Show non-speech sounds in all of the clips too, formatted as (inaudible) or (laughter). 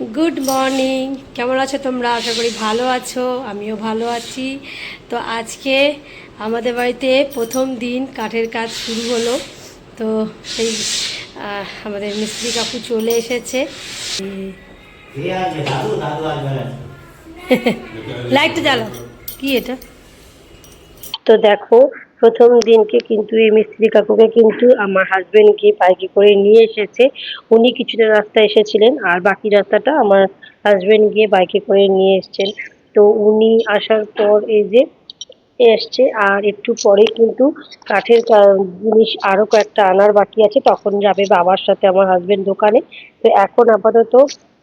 Good morning কেমন আছো তোমরা? আশা করি ভালো আছো আমিও ভালো আছি। তো আজকে আমাদের বাড়িতে প্রথম দিন কাঠের কাজ শুরু হলো। তো সেই আমাদের মিস্ত্রি কাকু চলে এসেছে। (laughs) লাইটটা জ্বালো কি এটা? তো দেখো প্রথম দিনকে কিন্তু এই মিস্ত্রি কাকুকে কিন্তু আমার হাজবেন্ড গিয়ে বাইকে করে নিয়ে এসেছে। উনি কিছুটা রাস্তা এসেছিলেন আর বাকি রাস্তাটা আমার হাজবেন্ড গিয়ে বাইকে করে নিয়ে এসেছেন। তো উনি আসার পর এই যে এসছে আর একটু পরে কিন্তু কাঠের জিনিস আরও কয়েকটা আনার বাকি আছে। তখন যাবে বাবার সাথে আমার হাজবেন্ড দোকানে। তো এখন আপাতত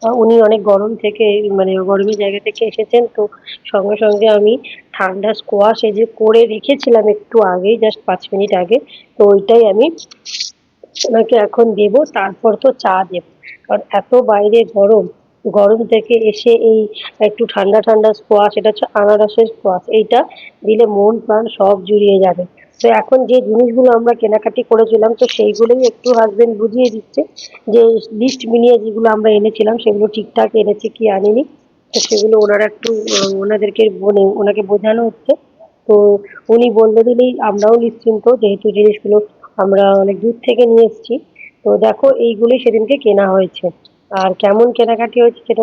উনি অনেক গরম থেকে মানে গরমের জায়গা থেকে এসেছেন। তো সঙ্গে সঙ্গে আমি ঠান্ডা স্কোয়াশ এই যে করে রেখেছিলাম একটু আগেই জাস্ট পাঁচ মিনিট আগে। তো ওইটাই আমি ওনাকে এখন দেব, তারপর তো চা দেব। কারণ এত বাইরে গরম গরম থেকে এসে এই একটু ঠান্ডা ঠান্ডা স্কোয়াশ এটা হচ্ছে আনারসের স্কোয়াশ এইটা দিলে মন প্রাণ সব জুড়িয়ে যাবে। তো এখন যে জিনিসগুলো আমরা কেনাকাটি করেছিলাম, তো সেইগুলোই একটু হাজবেন্ড বুঝিয়ে দিচ্ছে যে লিস্ট মিলিয়ে যেগুলো আমরা এনেছিলাম, সেগুলো ঠিকঠাক এনেছে কি আনেনি, তো সেগুলো ওনারা একটু ওনাদেরকে বলে, ওনাকে বোঝানো হচ্ছে। তো উনি বললে দিলেই আমরাও নিশ্চিন্ত যেহেতু জিনিসগুলো আমরা অনেক দূর থেকে নিয়ে এসেছি। তো দেখো, এইগুলোই সেদিনকে কেনা হয়েছে। আর কেমন কেনাকাটি হয়েছে সেটা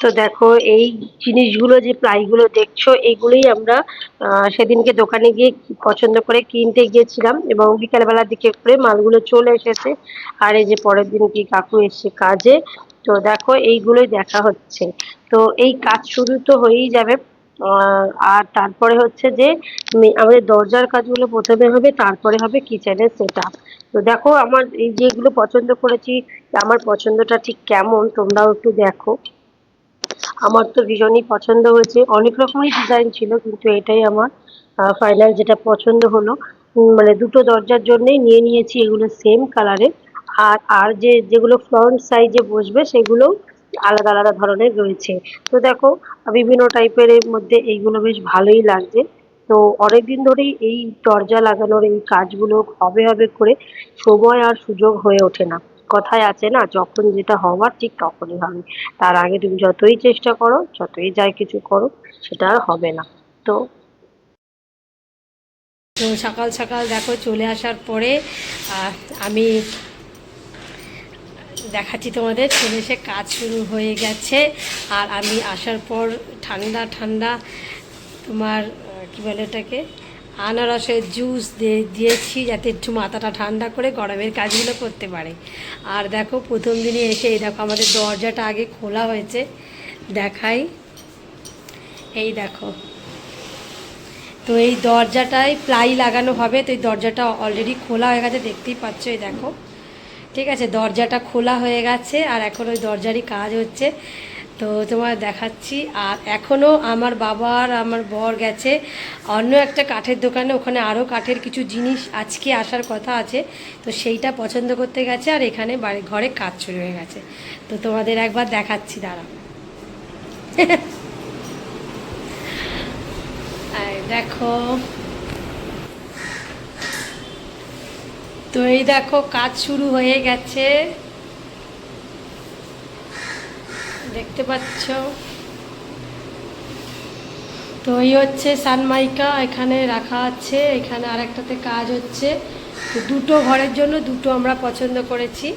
তো দেখো, এই জিনিসগুলো যে প্লাইগুলো দেখছ এইগুলোই আমরা সেদিনকে দোকানে গিয়ে পছন্দ করে কিনতে গিয়েছিলাম এবং বিকালবেলার দিকে করে মালগুলো চলে এসেছে। আর এই যে পরের দিন কি কাকু এসছে কাজে, তো দেখো, এইগুলোই দেখা হচ্ছে। তো এই কাজ শুরু তো হয়েই যাবে। আর তারপরে হচ্ছে যে আমাদের দরজার কাজগুলো প্রথমে হবে, তারপরে হবে কিচেনের সেট তো দেখো, আমার এই যেগুলো পছন্দ করেছি, আমার পছন্দটা ঠিক কেমন, তোমরাও একটু দেখো। আমার তো ভীষণই পছন্দ হয়েছে। অনেক রকমই ডিজাইন ছিল, কিন্তু এটাই আমার ফাইনাল যেটা পছন্দ হলো। মানে দুটো দরজার জন্যই নিয়ে নিয়েছি এগুলো সেম কালারের আর আর যে, যেগুলো ফ্রন্ট সাইজে বসবে সেগুলো আলাদা আলাদা ধরনের রয়েছে। তো দেখো, বিভিন্ন টাইপের এর মধ্যে এইগুলো বেশ ভালোই লাগছে। তো অনেকদিন ধরেই এই দরজা লাগানোর এই কাজগুলো হবে হবে করে সময় আর সুযোগ হয়ে ওঠে না। কথায় আছে না, যখন যেটা হওয়ার ঠিক তখনই হবে। তার আগে তুমি যতই চেষ্টা করো, যতই যাই কিছু করো, সেটা আর হবে না। তো তো সকাল সকাল দেখো চলে আসার পরে আমি দেখাচ্ছি তোমাদের, চলে এসে কাজ শুরু হয়ে গেছে। আর আমি আসার পর ঠান্ডা ঠান্ডা তোমার কি বলে এটাকে আনারসের জুস দিয়ে দিয়েছি যাতে একটু মাথাটা ঠান্ডা করে গরমের কাজগুলো করতে পারে। আর দেখো, প্রথম দিনে এসে এই দেখো আমাদের দরজাটা আগে খোলা হয়েছে। দেখাই। এই দেখো। তো এই দরজাটায় প্লাই লাগানো হবে, তো এই দরজাটা অলরেডি খোলা হয়ে গেছে, দেখতেই পাচ্ছ, এই দেখো। ঠিক আছে, দরজাটা খোলা হয়ে গেছে, আর এখন ওই দরজারই কাজ হচ্ছে। তো তোমার দেখাচ্ছি। আর এখনও আমার বাবা আর আমার বর গেছে। অন্য একটা কাঠের দোকানে, ওখানে আরও কাঠের কিছু জিনিস আজকে আসার কথা আছে। তো সেইটা পছন্দ করতে গেছে আর এখানে বাড়ি, ঘরে কাজ শুরু হয়ে গেছে। তো তোমাদের একবার দেখাচ্ছি দাঁড়া দেখো। তো এই দেখো, কাজ শুরু হয়ে গেছে। দেখতে পাচ্ছ। তো এই হচ্ছে সানমাইকা এখানে রাখা আছে। এখানে আর একটাতে কাজ হচ্ছে। তো দুটো ঘরের জন্য দুটো আমরা পছন্দ করেছি।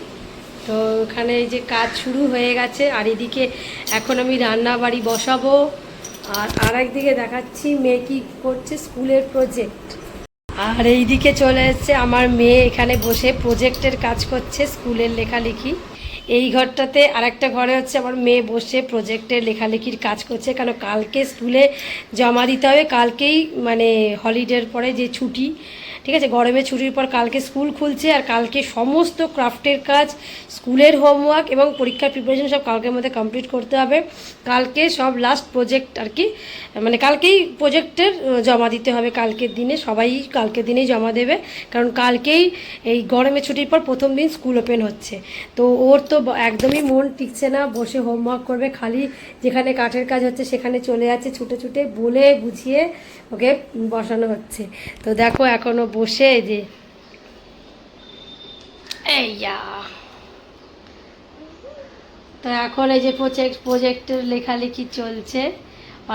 তো এখানে এই যে কাজ শুরু হয়ে গেছে। আর এদিকে এখন আমি রান্না বাড়ি বসাবো। আর আর একদিকে দেখাচ্ছি মেয়ে কি করছে স্কুলের প্রজেক্ট আর এইদিকে চলে এসেছে আমার মেয়ে। এখানে বসে প্রজেক্টের কাজ করছে, স্কুলের লেখালেখি। এই ঘরটাতে আর একটা ঘরে হচ্ছে আমার মেয়ে বসে প্রজেক্টের লেখালেখির কাজ করছে। কারণ কালকে স্কুলে জমা দিতে হবে, কালকেই মানে হলিডের পরে যে ছুটি ঠিক আছে গরমের ছুটির পর কালকে স্কুল খুলছে আর কালকে সমস্ত ক্রাফটের কাজ, স্কুলের হোমওয়ার্ক এবং পরীক্ষার প্রিপারেশন সব কালকের মধ্যে কমপ্লিট করতে হবে। কালকে সব লাস্ট প্রজেক্ট আর কি মানে কালকেই প্রজেক্টের জমা দিতে হবে কালকের দিনে, সবাই কালকের দিনেই জমা দেবে। কারণ কালকেই এই গরমের ছুটির পর প্রথম দিন স্কুল ওপেন হচ্ছে। তো ওর তো একদমই মন টিকছে না, বসে হোমওয়ার্ক করবে খালি যেখানে কাঠের কাজ হচ্ছে সেখানে চলে যাচ্ছে ছুটে ছুটে বলে বুঝিয়ে ওকে বসানো হচ্ছে। তো দেখো এখনও বসে যে এই যা। তো এখন এই যে প্রজেক্ট প্রজেক্টের লেখালেখি চলছে।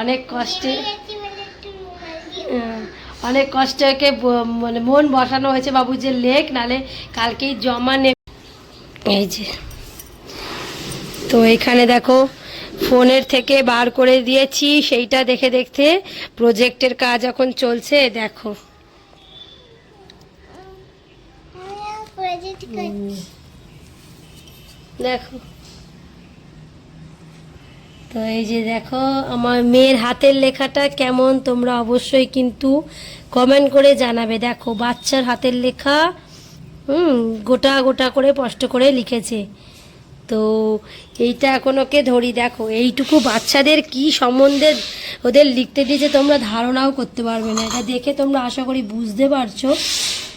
অনেক কষ্টে অনেক কষ্টকে মানে মন বসানো হয়েছে বাবু যে লেখ নালে কালকেই জমা নে এই যে। তো এখানে দেখো ফোনের থেকে বার করে দিয়েছি সেইটা দেখে দেখতে প্রজেক্টের কাজ এখন চলছে দেখো। দেখো। তো এই যে দেখো, আমার মেয়ের হাতের লেখাটা কেমন, তোমরা অবশ্যই কিন্তু কমেন্ট করে জানাবে। দেখো, বাচ্চার হাতের লেখা, হুম, গোটা গোটা করে স্পষ্ট করে লিখেছে। তো এইটা এখন ওকে ধরি, দেখো, এইটুকু বাচ্চাদের কি সম্বন্ধে ওদের লিখতে দিয়েছে তোমরা ধারণাও করতে পারবে না। এটা দেখে তোমরা আশা করি বুঝতে পারছ।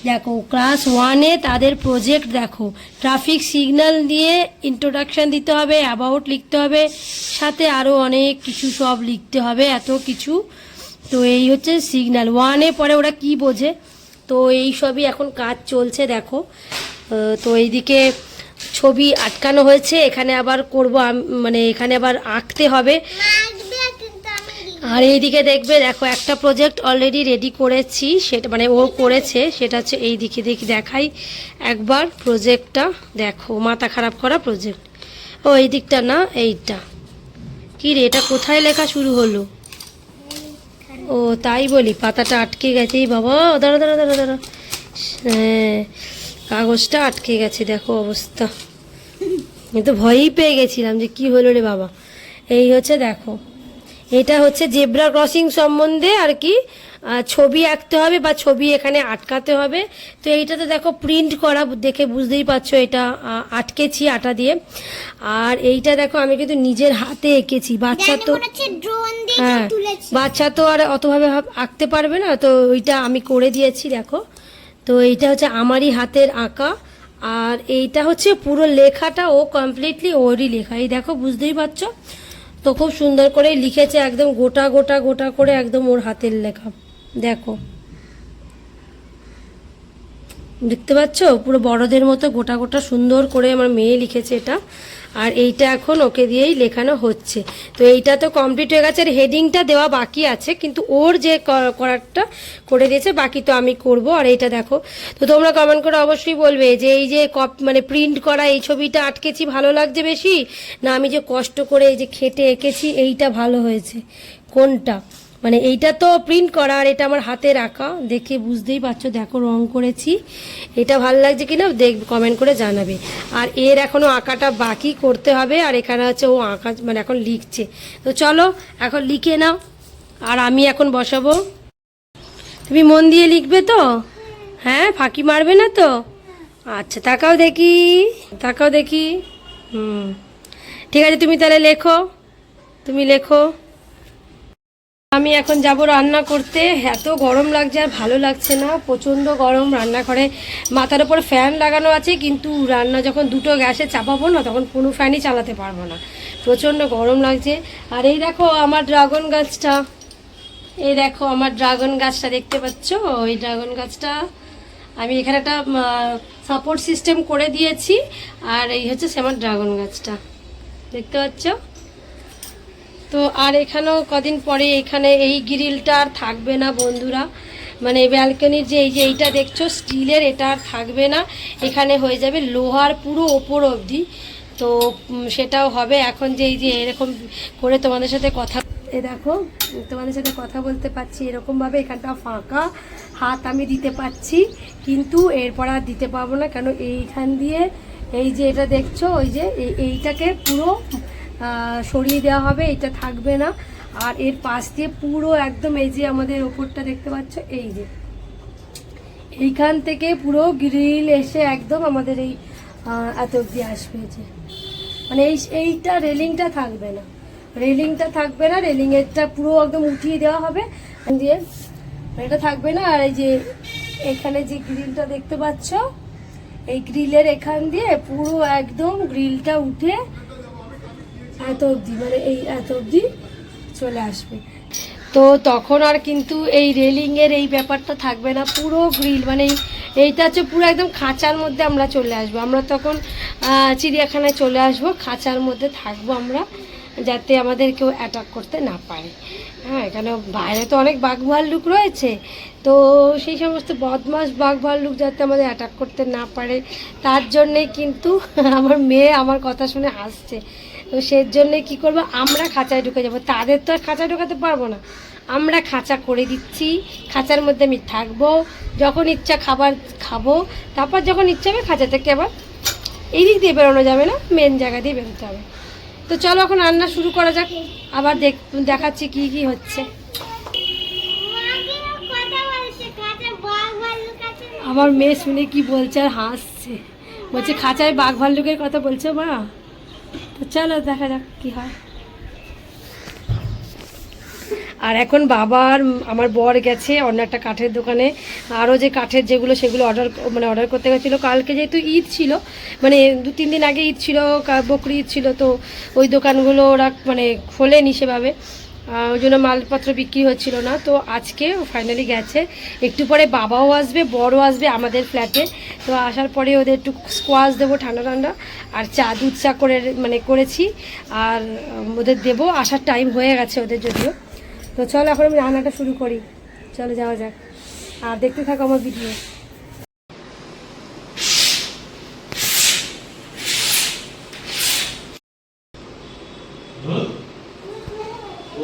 দেখো ক্লাস ওয়ানে তাদের প্রজেক্ট দেখো। ট্রাফিক সিগন্যাল দিয়ে ইন্ট্রোডাকশান দিতে হবে অ্যাবাউট লিখতে হবে, সাথে আরও অনেক কিছু সব লিখতে হবে, এত কিছু। তো এই হচ্ছে সিগন্যাল ওয়ানে পরে ওরা কি বোঝে? তো এই সবই এখন কাজ চলছে, দেখো। তো এইদিকে ছবি আটকানো হয়েছে, এখানে আবার করব মানে এখানে আবার আঁকতে হবে। আর এইদিকে দেখবে, দেখো, একটা প্রজেক্ট অলরেডি রেডি করেছি। সেটা মানে ও করেছে, সেটা হচ্ছে এই দিকে দেখি, দেখাই। একবার প্রজেক্টটা দেখো, মাথা খারাপ করা প্রজেক্ট ও, এই দিকটা না, এইটা। কী রে, এটা কোথায় লেখা শুরু হলো? ও, তাই বলি, পাতাটা আটকে গেছে। বাবা, দাঁড়া দাঁড়া দাঁড়া দাঁড়া। হ্যাঁ কাগজটা আটকে গেছে, দেখো অবস্থা। আমি তো ভয়ই পেয়ে গেছিলাম যে কি হলো রে বাবা। এই হচ্ছে, দেখো। এটা হচ্ছে জেব্রা ক্রসিং সম্বন্ধে আর কি ছবি আঁকতে হবে বা ছবি এখানে আটকাতে হবে। তো এইটা তো দেখো প্রিন্ট করা দেখে বুঝতেই পারছ এটা আটকেছি আটা দিয়ে। আর এইটা দেখো আমি কিন্তু নিজের হাতে এঁকেছি বাচ্চা তো হ্যাঁ বাচ্চা তো আর অতভাবে আঁকতে পারবে না তো ওইটা আমি করে দিয়েছি দেখো। তো এইটা হচ্ছে আমারই হাতের আঁকা আর এইটা হচ্ছে পুরো লেখাটা ও কমপ্লিটলি ওরই লেখা। এই দেখো বুঝতেই পারছ? তো খুব সুন্দর করে লিখেছে, একদম গোটা গোটা গোটা করে একদম ওর হাতের লেখা। দেখো। দেখতে পাচ্ছ? পুরো বড়দের মতো গোটা গোটা সুন্দর করে আমার মেয়ে লিখেছে এটা। আর এইটা এখন ওকে দিয়েই লেখানো হচ্ছে। তো এইটা তো কমপ্লিট হয়ে গেছে, আর হেডিংটা দেওয়া বাকি আছে, কিন্তু ওর যে করারটা করে দিয়েছে, বাকি তো আমি করব। আর এইটা দেখো, তো তোমরা কমেন্ট করে অবশ্যই বলবে যে এই যে কপ মানে প্রিন্ট করা এই ছবিটা আটকেছি, ভালো লাগছে বেশি? না আমি যে কষ্ট করে এই যে খেটে এঁকেছি, এইটা ভালো হয়েছে। কোনটা? মানে এইটা তো প্রিন্ট করা আর এটা আমার হাতে রাখা। দেখে বুঝতেই পারছ, দেখো রং করেছি। এটা ভালো লাগছে কিনা দেখ কমেন্ট করে জানাবে। আর এর এখনও আঁকাটা বাকি করতে হবে আর এখানে হচ্ছে ও আঁকা মানে এখন লিখছে। তো চলো, এখন লিখে নাও। আর আমি এখন বসাবো। তুমি মন দিয়ে লিখবে তো? হ্যাঁ ফাঁকি মারবে না তো? আচ্ছা তাকাও দেখি তাকাও দেখি। হুম, ঠিক আছে, তুমি তাহলে লেখো। তুমি লেখো। আমি এখন যাব রান্না করতে। এত গরম লাগছে আর ভালো লাগছে না। প্রচণ্ড গরম রান্নাঘরে। মাথার উপর ফ্যান লাগানো আছে, কিন্তু রান্না যখন দুটো গ্যাসে চাপাবো না, তখন কোনো ফ্যানই চালাতে পারব না। প্রচণ্ড গরম লাগছে। আর এই দেখো আমার ড্রাগন গাছটা। এই দেখো আমার ড্রাগন গাছটা, দেখতে পাচ্ছ? ওই ড্রাগন গাছটা। আমি এখানে একটা সাপোর্ট সিস্টেম করে দিয়েছি। আর এই হচ্ছে সে আমার ড্রাগন গাছটা। দেখতে পাচ্ছ? তো আর এখানেও কদিন পরে এখানে এই গ্রিলটা আর থাকবে না, বন্ধুরা। মানে ব্যালকনির যে এই যে এইটা দেখছ, স্টিলের এটা আর থাকবে না। এখানে হয়ে যাবে লোহার পুরো ওপর অবধি। তো সেটাও হবে। এখন যে এই যে এরকম করে তোমাদের সাথে কথা এ দেখো, তোমাদের সাথে কথা বলতে পারছি এরকমভাবে। এখানটা ফাঁকা হাত আমি দিতে পারছি, কিন্তু এরপর আর দিতে পারব না। কেন, এইখান দিয়ে এই যে এটা দেখছ, ওই যে এই- এইটাকে পুরো সরিয়ে দেওয়া হবে, এটা থাকবে না। আর এর পাশ দিয়ে পুরো একদম এই যে আমাদের ওপরটা দেখতে পাচ্ছ, এই যে। এইখান থেকে পুরো গ্রিল এসে একদম আমাদের এই এত অব্দি আসবে যে। মানে এই, এইটা রেলিংটা থাকবে না। রেলিংটা থাকবে না, রেলিংয়েরটা পুরো একদম উঠিয়ে দেওয়া হবে। দিয়ে এটা থাকবে না, আর এই যে এখানে যে গ্রিলটা দেখতে পাচ্ছ, এই গ্রিলের এখান দিয়ে পুরো একদম গ্রিলটা উঠে এত অবধি মানে এই এত অবধি চলে আসবে। তো তখন আর কিন্তু এই রেলিংয়ের এই ব্যাপারটা থাকবে না, পুরো গ্রিল মানে এই- এইটা হচ্ছে পুরো একদম খাঁচার মধ্যে আমরা চলে আসব। আমরা তখন চিড়িয়াখানায় চলে আসব, খাঁচার মধ্যে থাকব আমরা, যাতে আমাদের কেউ অ্যাটাক করতে না পারে। হ্যাঁ কেন বাইরে তো অনেক বাঘ ভাল্লুক রয়েছে, তো সেই সমস্ত বদমাস বাঘ ভাল্লুক যাতে আমাদের অ্যাটাক করতে না পারে, তার জন্যেই কিন্তু আমার মেয়ে আমার কথা শুনে হাসছে। তো সেই জন্যে কী করব? আমরা খাঁচায় ঢুকে যাব। তাদের তো আর খাঁচায় ঢোকাতে পারব না। আমরা খাঁচা করে দিচ্ছি। খাঁচার মধ্যে আমি থাকব। যখন ইচ্ছা খাবার খাব, তারপর যখন ইচ্ছা হবে খাঁচা থেকে আবার এই দিক দিয়ে বেরোনো যাবে না মেন জায়গা দিয়ে বেরোতে হবে। তো চলো এখন রান্না শুরু করা যাক। আবার দেখ, দেখাচ্ছি কি কি হচ্ছে। আমার মেয়ে শুনে কি বলছে আর হাসছে। বলছে, খাঁচায় বাঘ ভাল্লুকের কথা বলছে মা? তো চলো দেখা যাক কি হয়। আর এখন বাবার, আমার বর গেছে অন্য একটা কাঠের দোকানে। আরও যে কাঠের যেগুলো সেগুলো অর্ডার মানে অর্ডার করতে গেছিল। কালকে যেহেতু ঈদ ছিল মানে দু, তিন দিন আগে ঈদ ছিল বকরি ঈদ ছিল, তো ওই দোকানগুলো ওরা মানে খোলেনি সেভাবে। ওই জন্য মালপত্র বিক্রি হচ্ছিল না। তো আজকে ফাইনালি গেছে। একটু পরে বাবাও আসবে, বড়ও আসবে আমাদের ফ্ল্যাটে তো আসার পরে ওদের একটু স্কোয়াশ দেবো, ঠান্ডা ঠান্ডা, আর চা, দুধ চা করে মানে করেছি। আর ওদের দেবো, আসার টাইম হয়ে গেছে ওদের যদিও। তো চলো এখন আমি রান্নাটা শুরু করি। চলো যাওয়া যাক। আর দেখতে থাকো আমার ভিডিও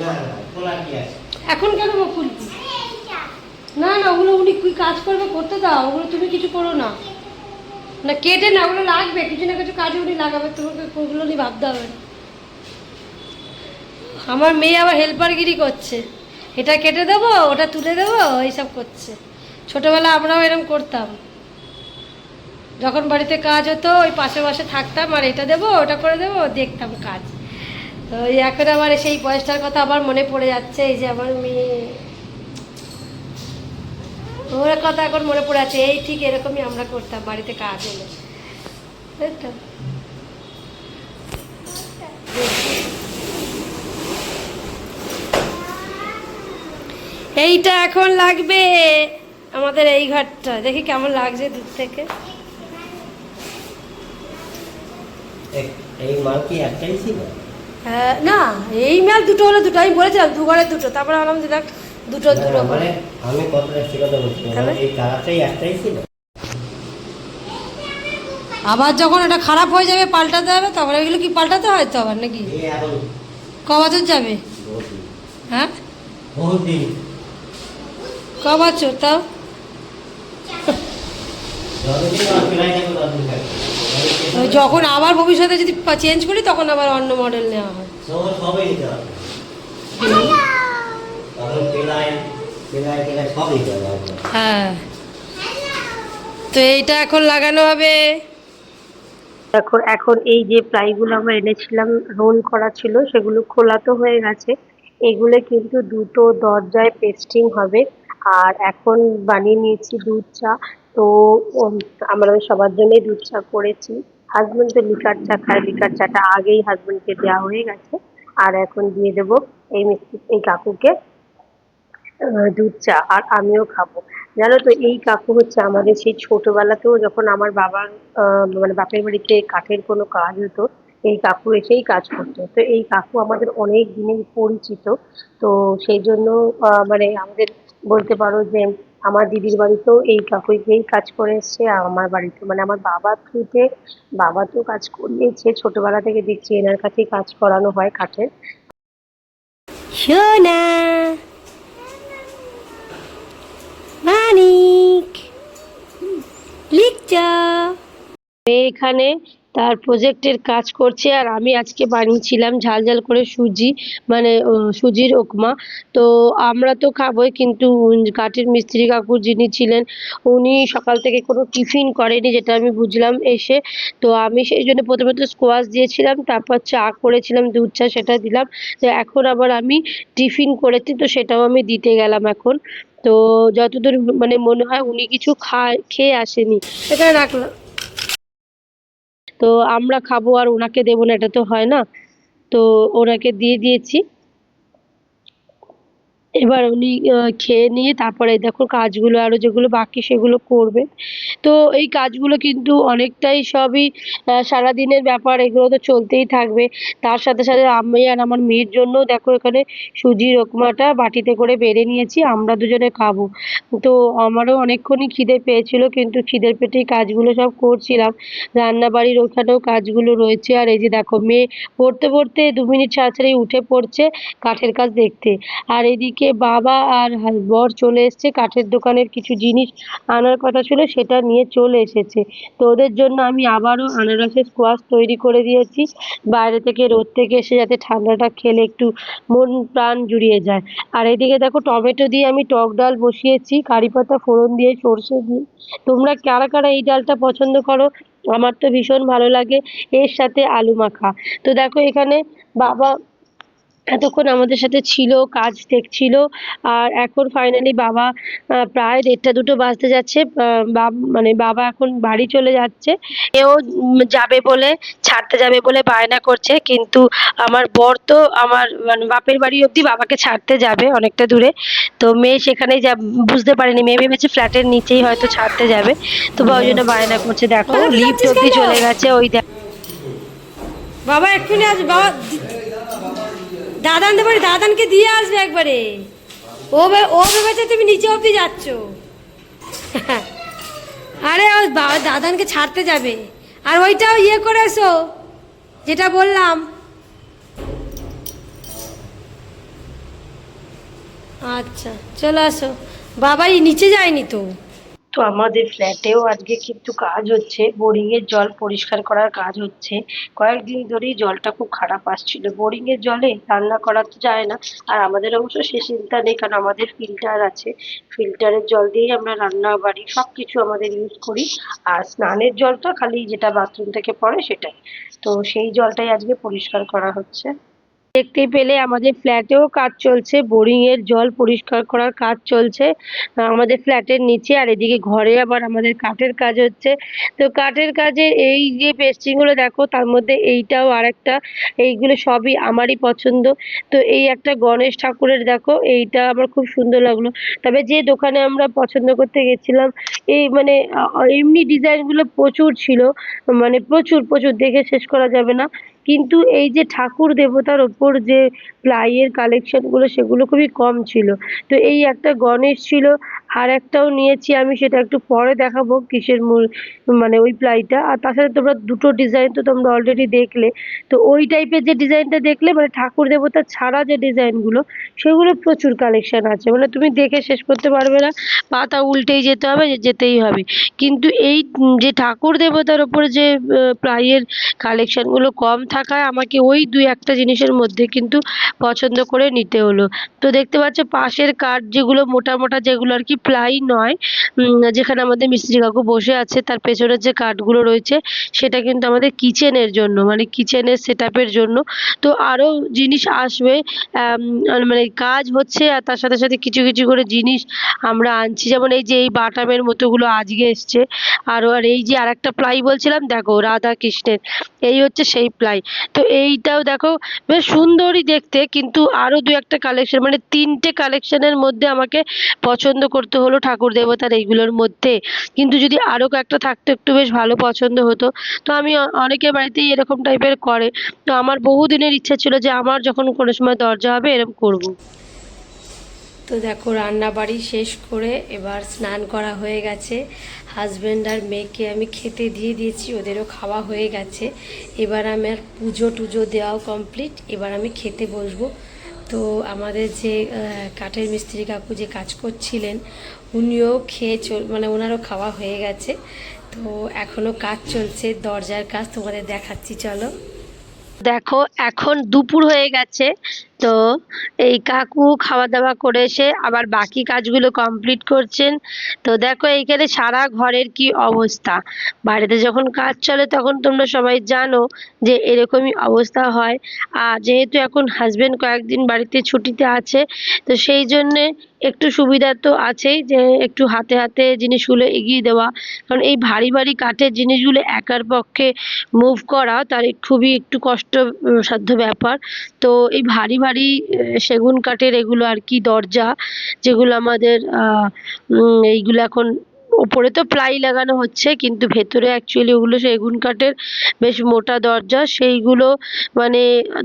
না না খোলা কি আছে এখন কেন মুখ খুলবি না উনি কি কাজ করবে করতে দাও? ওগুলো তুমি কিছু করো না। না, কেটে না, ওগুলো লাগবে। কিছু না কিছু কাজে উনি লাগাবে। তোমাকে ওগুলো নিয়ে ভাবতে হবে। না আমার মেয়ে আবার হেল্পারগিরি করছে। এটা কেটে দেবো, ওটা তুলে দেবো, এইসব করছে। ছোটোবেলা আমরাও এরকম করতাম। যখন বাড়িতে কাজ হতো, ওই পাশে পাশে থাকতাম, আর এটা দেবো, ওটা করে দেবো, দেখতাম কাজ। তো এখন আমার সেই বয়সটার কথা আবার মনে পড়ে যাচ্ছে, এই যে আমার মেয়ে। ওর কথা এখন মনে পড়ে আছে এই ঠিক এরকমই আমরা করতাম বাড়িতে কাজ হলে। তাই তো? এইটা এখন লাগবে আমাদের এই ঘরটা। দেখি কেমন লাগছে দূর থেকে। এ- এই মাল কি একটাই ছিল? হ্যাঁ, না এই মেল দুটো হলো দুটো আমি বলেছিলাম দু ঘরে দুটো তারপরে আলাম যে দেখ দুটো দুটো মানে আমি কতটা সে কথা বলছি এই কালারটাই একটাই ছিল। আবার যখন এটা খারাপ হয়ে যাবে পাল্টাতে হবে তখন এগুলো কি পাল্টাতে হয় তো আবার নাকি? ক বছর যাবে? হ্যাঁ? ক বছর তাও? যখন আবার ভবিষ্যতে যদি চেঞ্জ করি তখন আবার অন্য মডেল নেওয়া হয়। হ্যাঁ। তো এইটা এখন লাগানো হবে? এখন এখন এই যে প্লাইগুলো আমরা এনেছিলাম, রোল করা ছিল, সেগুলো খোলা তো হয়ে গেছে। এগুলো কিন্তু দুটো দরজায় পেস্টিং হবে। আর এখন বানিয়ে নিয়েছি দুধ চা। তো আমরা সবার জন্যই দুধ চা করেছি। হাজবেন্ড তো লিকার চা খায়, লিকার চাটা আগেই হাজবেন্ডকে দেওয়া হয়ে গেছে। আর এখন দিয়ে দেবো এই মিষ্টি, এই কাকুকে। দুধ চা, আর আমিও খাব। জানো তো, এই কাকু হচ্ছে আমাদের সেই ছোটবেলাতেও যখন আমার বাবার মানে বাপের বাড়িতে কাঠের কোনো কাজ হতো, এই কাকু এসেই কাজ করতো। তো এই কাকু আমাদের অনেক দিনের পরিচিত। তো সেই জন্য মানে আমাদের বলতে পারো যে আমার দিদির বাড়িতেও এই কাকুই গিয়েই কাজ করে এসছে, আর আমার বাড়িতে মানে আমার বাবার থ্রুতে, বাবা তো কাজ করিয়েছে। ছোটবেলা থেকে দেখছি এনার কাছেই কাজ করানো হয় কাঠের। সোনা মানিক লিখছ এখানে তার প্রজেক্টের কাজ করছে আর আমি আজকে বানিয়েছিলাম ঝাল ঝাল করে সুজি মানে সুজির উপমা তো আমরা তো খাবোই, কিন্তু কাঠের মিস্ত্রি কাকু যিনি ছিলেন, উনি সকাল থেকে কোনো টিফিন করেনি, যেটা আমি বুঝলাম এসে। তো আমি সেই জন্য প্রথমে তো স্কোয়াশ দিয়েছিলাম, তারপর চা করেছিলাম, দুধ চা সেটা দিলাম। তো এখন আবার আমি টিফিন করেছি, তো সেটাও আমি দিতে গেলাম এখন। তো যতদূর মানে মনে হয় উনি কিছু খায়, খেয়ে আসেনি। সেটা রাখলাম। তো আমরা খাব আর ওনাকে দেবো না, এটা তো হয় না। তো ওনাকে দিয়ে দিয়েছি। এবার উনি খেয়ে নিয়ে তারপরে দেখো কাজগুলো আরও যেগুলো বাকি সেগুলো করবেন তো এই কাজগুলো কিন্তু অনেকটাই সবই সারাদিনের ব্যাপার, এগুলো তো চলতেই থাকবে। তার সাথে সাথে আমি আর আমার মেয়ের জন্য দেখো এখানে সুজির উপমাটা বাটিতে করে বেড়ে নিয়েছি, আমরা দুজনে খাব। তো আমারও অনেকক্ষণই খিদে পেয়েছিল, কিন্তু খিদের পেটেই কাজগুলো সব করছিলাম। রান্নাবাড়ির ওখানেও কাজগুলো রয়েছে, আর এই যে দেখো মেয়ে পড়তে পড়তে দু মিনিট ছাড়া উঠে পড়ছে কাঠের কাজ দেখতে। আর এদিকে বাবা আর বর চলে এসছে, কাঠের দোকানের কিছু জিনিস আনার কথা ছিল, সেটা নিয়ে চলে এসেছে। তো ওদের জন্য আমি আবারও আনারসের স্কোয়াশ তৈরি করে দিয়েছি। বাইরে থেকে রোদ থেকে এসে যাতে ঠান্ডাটা খেলে একটু মন প্রাণ জুড়িয়ে যায়। আর এদিকে দেখো টমেটো দিয়ে আমি টক ডাল বসিয়েছি, কারি পাতা, ফোড়ন দিয়ে, সর্ষে দিয়ে। তোমরা কারা কারা এই ডালটা পছন্দ করো? আমার তো ভীষণ ভালো লাগে। এর সাথে আলু মাখা। তো দেখো এখানে বাবা এতক্ষণ আমাদের সাথে ছিল কাজ দেখছিল আর এখন ফাইনালি বাবা প্রায় দেড়টা দুটো বাজতে যাচ্ছে মানে বাবা এখন বাড়ি চলে যাচ্ছে। এও যাবে বলে ছাড়তে যাবে বলে বায়না করছে কিন্তু আমার বর তো আমার মানে বাপের বাড়ি অবধি বাবাকে ছাড়তে যাবে অনেকটা দূরে। তো মেয়ে সেখানেই যা বুঝতে পারেনি মেয়ে ভেবেছে ফ্ল্যাটের নিচেই হয়তো ছাড়তে যাবে। তো বা ওই জন্য বায়না করছে দেখো লিফট অবধি চলে গেছে ওই দেখ বাবা এক্ষুনি আজ বাবা দাদানদের বাড়ি, দাদানকে দিয়ে আসবে একবারে। ও ও ভেবেছে তুমি নিচে অবধি যাচ্ছ। আরে, ও দাদানকে ছাড়তে যাবে। আর ওইটাও ইয়ে করে এসো, যেটা বললাম। আচ্ছা চলে আসো। বাবাই নিচে যায়নি তো। তো আমাদের ফ্ল্যাটেও আজকে কিন্তু কাজ হচ্ছে। বোরিং এর জল পরিষ্কার করার কাজ হচ্ছে। কয়েকদিন ধরেই জলটা খুব খারাপ আসছিল। বোরিং এর জলে রান্না করা তো যায় না। আর আমাদের অবশ্য সে চিন্তা নেই, কারণ আমাদের ফিল্টার আছে। ফিল্টারের জল দিয়েই আমরা রান্না বাড়ি সব কিছু আমাদের ইউজ করি। আর স্নানের জলটা খালি যেটা বাথরুম থেকে পড়ে সেটাই। তো সেই জলটাই আজকে পরিষ্কার করা হচ্ছে। দেখতেই পেলে আমাদের ফ্ল্যাটেও কাজ চলছে বোরিং এর জল পরিষ্কার করার কাজ চলছে। আমাদের ফ্ল্যাটের নিচে আর এদিকে ঘরে আবার আমাদের কাঠের কাজ হচ্ছে। তো কাঠের কাজে এই যে পেস্টিংগুলো দেখো, তার মধ্যে এইটাও আরেকটা এইগুলো সবই আমারই পছন্দ। তো এই একটা গণেশ ঠাকুরের দেখো, এইটা আমার খুব সুন্দর লাগল। তবে যে দোকানে আমরা পছন্দ করতে গেছিলাম, এই মানে এমনি ডিজাইনগুলো প্রচুর ছিল। মানে প্রচুর প্রচুর, দেখে শেষ করা যাবে না। কিন্তু এই যে ঠাকুর দেবতার ওপর যে প্লাইয়ের কালেকশনগুলো সেগুলো খুবই কম ছিল। তো এই একটা গণেশ ছিল আর একটাও নিয়েছি, আমি সেটা একটু পরে দেখাবো কিসের মানে ওই প্লাইটা আর তাছাড়া তোমরা দুটো ডিজাইন তো তোমরা অলরেডি দেখলে। তো ওই টাইপের যে ডিজাইনটা দেখলে মানে ঠাকুর দেবতা ছাড়া যে ডিজাইনগুলো সেগুলো প্রচুর কালেকশন আছে। মানে তুমি দেখে শেষ করতে পারবে না পাতা উল্টেই যেতে হবে যেতেই হবে। কিন্তু এই যে ঠাকুর দেবতার ওপর যে প্লাইয়ের কালেকশনগুলো কম থাকায় আমাকে ওই দুই একটা জিনিসের মধ্যে কিন্তু পছন্দ করে নিতে হলো। তো দেখতে পাচ্ছ, পাশের কাঠ যেগুলো মোটা মোটা যেগুলো আর কি প্লাই নয়। যেখানে আমাদের মিস্ত্রি কাকু বসে আছে, তার পেছনের যে কাঠগুলো রয়েছে, সেটা কিন্তু আমাদের কিচেনের জন্য মানে কিচেনের সেট জন্য। তো আরও জিনিস আসবে আর মানে কাজ হচ্ছে, আর তার সাথে সাথে কিছু কিছু করে জিনিস আমরা আনছি। যেমন এই যে, এই বাটামের মতোগুলো আজকে এসছে। আরও আর এই যে আরেকটা প্লাই বলছিলাম, দেখো রাধা কৃষ্ণের এই হচ্ছে সেই প্লাই তো এইটাও দেখো, বেশ সুন্দরই দেখতে, কিন্তু আরও দু একটা কালেকশন মানে তিনটে কালেকশনের মধ্যে আমাকে পছন্দ করতে হলো ঠাকুর দেবতার এইগুলোর মধ্যে। কিন্তু যদি আরও কয়েকটা থাকতো একটু বেশ ভালো পছন্দ হতো। তো আমি অনেকের বাড়িতেই এরকম টাইপের করে। তো আমার বহুদিনের ইচ্ছা ছিল যে আমার যখন কোনো সময় দরজা হবে এরকম করব। তো দেখো রান্না বাড়ি শেষ করে এবার স্নান করা হয়ে গেছে। হাজব্যান্ড আর মেয়েকে আমি খেতে দিয়ে দিয়েছি, ওদেরও খাওয়া হয়ে গেছে। এবার আমার পুজো টুজো দেওয়াও কমপ্লিট এবার আমি খেতে বসবো। তো আমাদের যে কাঠের মিস্ত্রি কাকু যে কাজ করছিলেন, উনিও খেয়ে চল মানে ওনারও খাওয়া হয়ে গেছে। তো এখনও কাজ চলছে, দরজার কাজ তোমাদের দেখাচ্ছি, চলো। দেখো, এখন দুপুর হয়ে গেছে, তো এই কাকু খাওয়া দাওয়া করে এসে আবার বাকি কাজগুলো কমপ্লিট করছেন। তো দেখো, এইখানে সারা ঘরের কি অবস্থা? বাড়িতে যখন কাজ চলে তখন তোমরা সবাই জানো যে এরকমই অবস্থা হয়। আর যেহেতু এখন হাজবেন্ড কয়েকদিন বাড়িতে ছুটিতে আছে, তো সেই জন্যে একটু সুবিধা তো আছেই যে একটু হাতে হাতে জিনিসগুলো এগিয়ে দেওয়া। কারণ এই ভারী ভারী কাঠের জিনিসগুলো একার পক্ষে মুভ করা তার খুবই একটু কষ্ট সাধ্য ব্যাপার। তো এই ভারী ভারী সেগুন কাঠের এগুলো আর কি দরজা যেগুলো আমাদের এইগুলো এখন ওপরে তো প্লাই লাগানো হচ্ছে, কিন্তু ভেতরে অ্যাকচুয়ালি ওগুলো সেগুন কাঠের বেশ মোটা দরজা, সেইগুলো মানে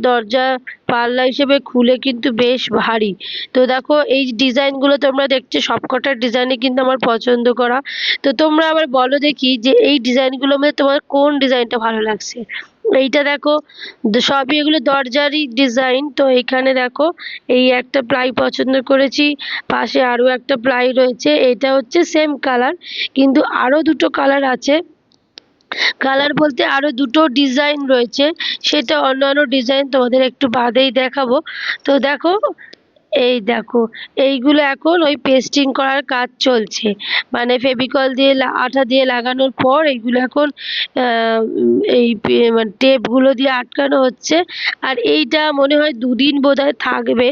দরজা পাল্লা হিসেবে খুলে কিন্তু বেশ ভারী। তো দেখো, এই ডিজাইনগুলো তোমরা দেখছ সবকটার ডিজাইনই কিন্তু আমার পছন্দ করা। তো তোমরা আবার বলো দেখি যে এই ডিজাইনগুলোর মধ্যে তোমার কোন ডিজাইনটা ভালো লাগছে? এইটা দেখো সবই এগুলো দরজারই ডিজাইন তো এখানে দেখো, এই একটা প্লাই পছন্দ করেছি, পাশে আরও একটা প্লাই রয়েছে, এটা হচ্ছে সেম কালার কিন্তু আরও দুটো কালার আছে। কালার বলতে আরও দুটো ডিজাইন রয়েছে, সেটা অন্যান্য ডিজাইন তোমাদের একটু বাদেই দেখাবো। তো দেখো এই দেখো, এইগুলো এখন ওই পেস্টিং করার কাজ চলছে। মানে ফেভিকল দিয়ে আঠা দিয়ে লাগানোর পর এইগুলো এখন এই মানে টেপগুলো দিয়ে আটকানো হচ্ছে। আর এইটা মনে হয় দুদিন বোধহয় থাকবে।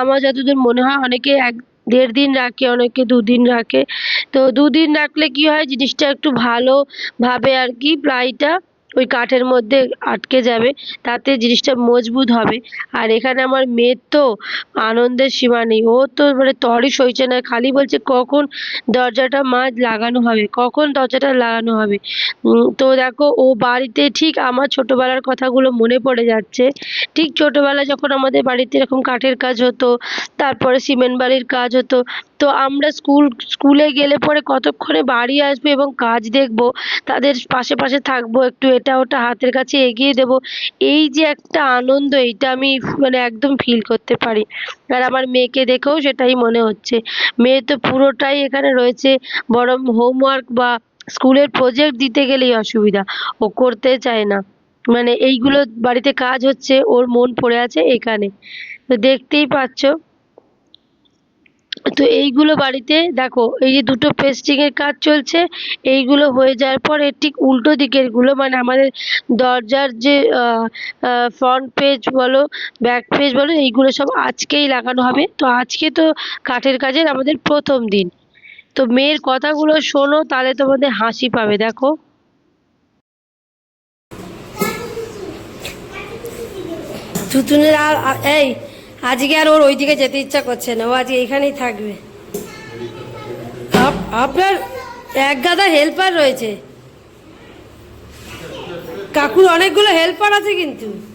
আমার যতদূর মনে হয় অনেকে এক, দেড় দিন রাখে, অনেকে দুদিন রাখে। তো দুদিন রাখলে কি হয়, জিনিসটা একটু ভালো ভাবে আর কি প্লাইটা ওই কাঠের মধ্যে আটকে যাবে, তাতে জিনিসটা মজবুত হবে। আর এখানে আমার মেয়ের তো আনন্দের সীমা নেই। ও তো মানে তরই সইছে না, খালি বলছে কখন দরজাটা মা লাগানো হবে, কখন দরজাটা লাগানো হবে। তো দেখো, ও বাড়িতে ঠিক আমার ছোটবেলার কথাগুলো মনে পড়ে যাচ্ছে। ঠিক ছোটবেলায় যখন আমাদের বাড়িতে এরকম কাঠের কাজ হতো, তারপরে সিমেন্ট বালির কাজ হতো, তো আমরা স্কুল, স্কুলে গেলে পরে কতক্ষণে বাড়ি আসবে এবং কাজ দেখব, তাদের পাশে পাশে থাকব একটু এটা ওটা হাতের কাছে এগিয়ে দেবো। এই যে একটা আনন্দ, এইটা আমি মানে একদম ফিল করতে পারি। আর আমার মেয়েকে দেখেও সেটাই মনে হচ্ছে। মেয়ে তো পুরোটাই এখানে রয়েছে, বরং হোমওয়ার্ক বা স্কুলের প্রজেক্ট দিতে গেলেই অসুবিধা। ও করতে চায় না। মানে এইগুলো বাড়িতে কাজ হচ্ছে, ওর মন পড়ে আছে এখানে। তো দেখতেই পাচ্ছো। তো এইগুলো বাড়িতে দেখো, এই যে দুটো পেস্টিং এর কাজ চলছে, এইগুলো হয়ে যাওয়ার পর এর ঠিক উল্টো দিকেরগুলো মানে আমাদের দরজার যে ফ্রন্ট পেজ বলো ব্যাক পেজ বলো, এইগুলো সব আজকেই লাগানো হবে। তো আজকে তো কাঠের কাজের আমাদের প্রথম দিন। তো মেয়ের কথাগুলো শোনো, তাহলে তোমাদের হাসি পাবে, দেখো। তুতুনের আর- এই আজকে আর ওর ওইদিকে যেতে ইচ্ছা করছে না, ও আজকে এখানেই থাকবে। আপ- আপনার এক গাদা হেল্পার রয়েছে। কাকুর অনেকগুলো হেল্পার আছে কিন্তু।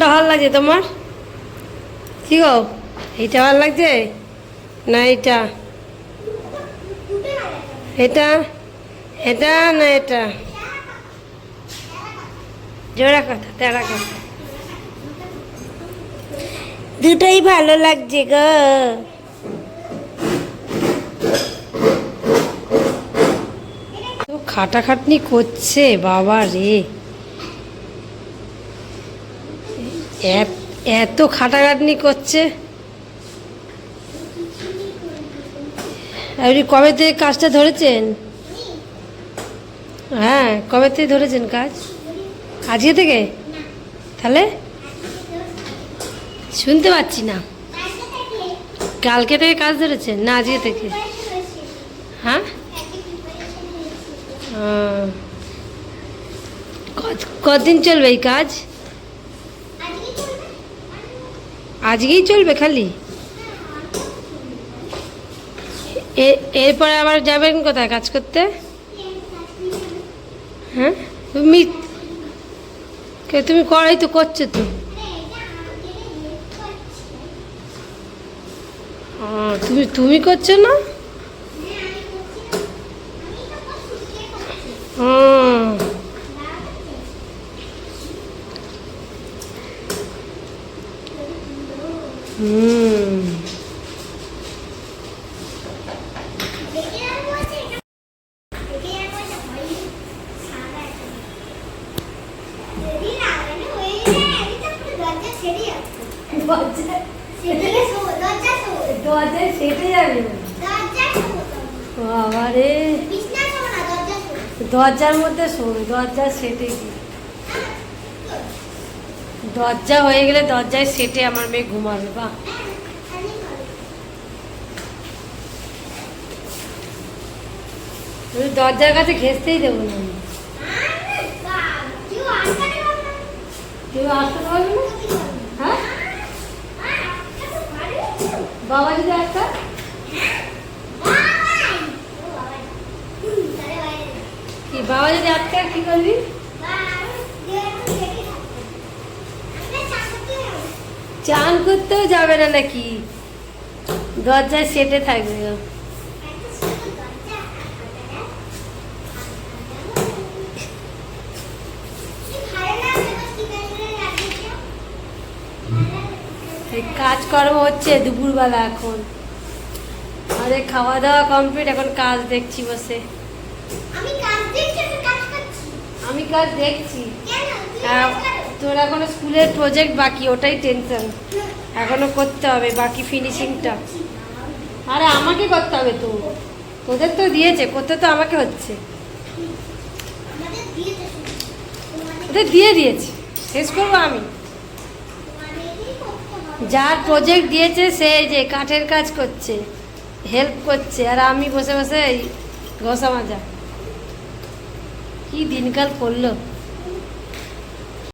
কোনটা ভালো লাগছে তোমার? কি গো, এইটা ভালো লাগছে? না এটা এটা? এটা না এটা? জোড়া কথা তেরা কথা। দুটোই ভালো লাগছে গো। খাটাখাটনি করছে, বাবা রে। এত- খাটাখাটনি করছে। আপনি কবে থেকে কাজটা ধরেছেন? হ্যাঁ কবে থেকে ধরেছেন কাজ? আজকে থেকে? তাহলে? শুনতে পাচ্ছি না। কালকে থেকে কাজ ধরেছেন? না, আজকে থেকে। হ্যাঁ? কত- চলবে এই কাজ? আজকেই চলবে খালি। এরপরে আবার যাবেন কোথায় কাজ করতে? হ্যাঁ? তুমি তুমি করাই তো করছ তো। তুমি তুমি করছ না হুম হুম দরজা সেদিকে শো দরজা শো দরজায় সেটে যাবে। দরজা বাবা রে দরজা দরজার মধ্যে শোবে দরজার সেটে দরজা হয়ে গেলে দরজায় সেটে আমার মেয়ে ঘুমাবে আমি দরজার কাছে ঘেসতেই দেবো না। আমি। না? কেউ আসতে পারবে না কি করবে হ্যাঁ আটকাতে পারবে বাবা যদি একটা? কি, বাবা যদি আটকা, কি করবি? চান করতেও যাবে না নাকি? দরজায় সেটে থাকবে ও। একটা ছোট দরজা আটকাতে কি ভালো না আমি কি করে রাখিয়েছি এই কাজকর্ম হচ্ছে দুপুরবেলা এখন। আরে খাওয়া দাওয়া কমপ্লিট এখন কাজ দেখছি বসে। আমি কাজ দেখছি তোর এখনও স্কুলের প্রজেক্ট বাকি ওটাই টেনশন এখনও করতে হবে বাকি ফিনিশিংটা আরে আমাকে করতে হবে তো। তোদের তো দিয়েছে করতে তো আমাকে হচ্ছে। ওদের দিয়ে দিয়েছে। শেষ করব আমি। যার প্রজেক্ট দিয়েছে, সে যে কাঠের কাজ করছে হেল্প করছে, আর আমি বসে বসে ঘষা মাজা। কি দিনকাল পড়ল